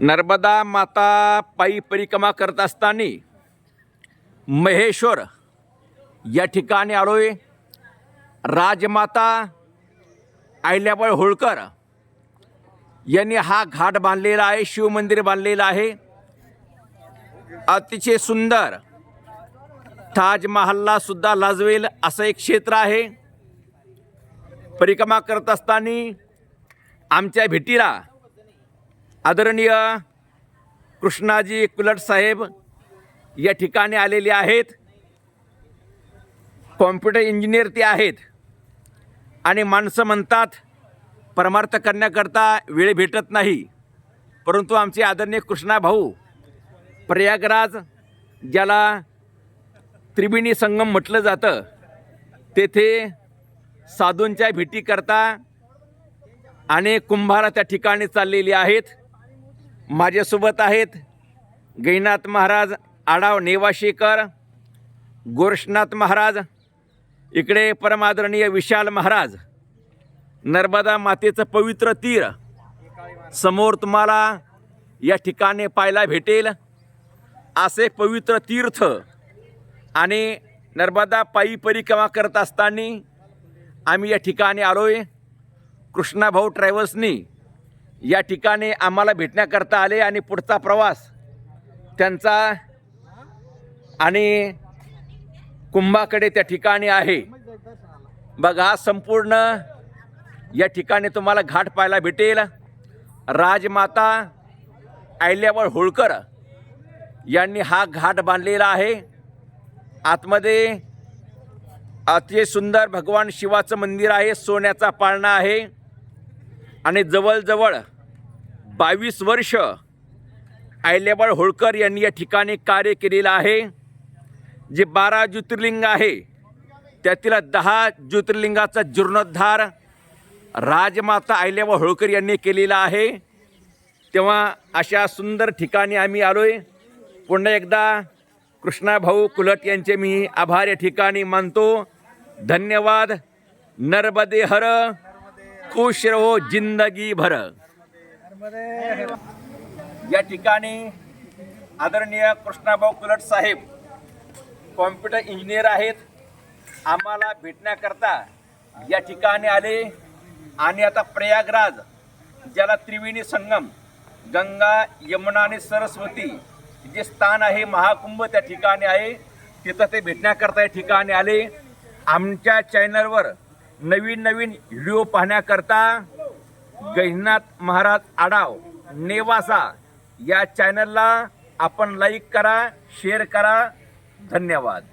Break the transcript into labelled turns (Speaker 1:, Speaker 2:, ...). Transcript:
Speaker 1: नर्मदा माता पायी परिक्रमा करत असताना महेश्वर या ठिकाणी आलोय. राजमाता अहिल्याबाई होळकर यांनी हा घाट बांधलेला आहे शिवमंदिर बांधलेलं आहे. अतिशय सुंदर ताजमहलला सुद्धा लाजवेल असं एक क्षेत्र आहे. परिक्रमा करत असताना आमच्या भेटीला आदरणीय कृष्णाजी कुलट साहेब या ठिकाणी आलेले आहेत. कॉम्प्युटर इंजिनियर ते आहेत. आणि माणसं म्हणतात परमार्थ करण्याकरता वेळ भेटत नाही. परंतु आमचे आदरणीय कृष्णा भाऊ प्रयागराज ज्याला त्रिवेणी संगम म्हटलं जातं तेथे साधूंच्या भेटीकरता आणि कुंभारा त्या ठिकाणी चाललेली आहेत. माझ्यासोबत आहेत गैनाथ महाराज आडाव नेवाशीकर गोरक्षनाथ महाराज इकडे परमादरणीय विशाल महाराज नर्मदा मातेचं पवित्र तीर समोर तुम्हाला या ठिकाणी पाहायला भेटेल. असे पवित्र तीर्थ आणि नर्मदा पायी परिक्रमा करत असताना आम्ही या ठिकाणी आलोय. कृष्णाभाऊ ट्रॅव्हल्सनी या ठिकाणी आम्हाला भेटण्याकरता आले आणि पुढचा प्रवास त्यांचा आणि कुंभाकडे त्या ठिकाणी आहे. बघा संपूर्ण या ठिकाणी तुम्हाला घाट पाहायला भेटेल. राजमाता आयल्यावर होळकर यांनी हा घाट बांधलेला आहे. आतमध्ये अतिशय सुंदर भगवान शिवाचं मंदिर आहे सोन्याचा पाळणा आहे. आणि जवळजवळ बावीस वर्ष अहिल्याबाई होळकर यांनी या ठिकाणी कार्य केलेलं आहे. जे बारा ज्योतिर्लिंग आहे त्यातील दहा ज्योतिर्लिंगाचा जीर्णोद्धार राजमाता अहिल्याबाई होळकर यांनी केलेला आहे. तेव्हा अशा सुंदर ठिकाणी आम्ही आलो आहे पुन्हा एकदा कृष्णाभाऊ कुलट यांचे मी आभार या ठिकाणी मानतो. धन्यवाद. नर्मदे हर खुश रहो जिंदगी भर। या ठिकाणी आदरणीय कृष्णाभाऊ कुलट साहेब कॉम्प्युटर इंजिनियर आहेत. आम्हाला भेटण्याकरता या ठिकाणी आले. आणि आता प्रयागराज ज्याला त्रिवेणी संगम गंगा यमुना आणि सरस्वती जे स्थान आहे महाकुंभ त्या ठिकाणी आहे तिथं ते भेटण्याकरता या ठिकाणी आले. आमच्या चॅनलवर नवीन नवीन व्हिडिओ पाहण्याकरता गहिनाथ महाराज आडाव नेवासा. या चॅनलला आपण लाईक करा शेअर करा. धन्यवाद.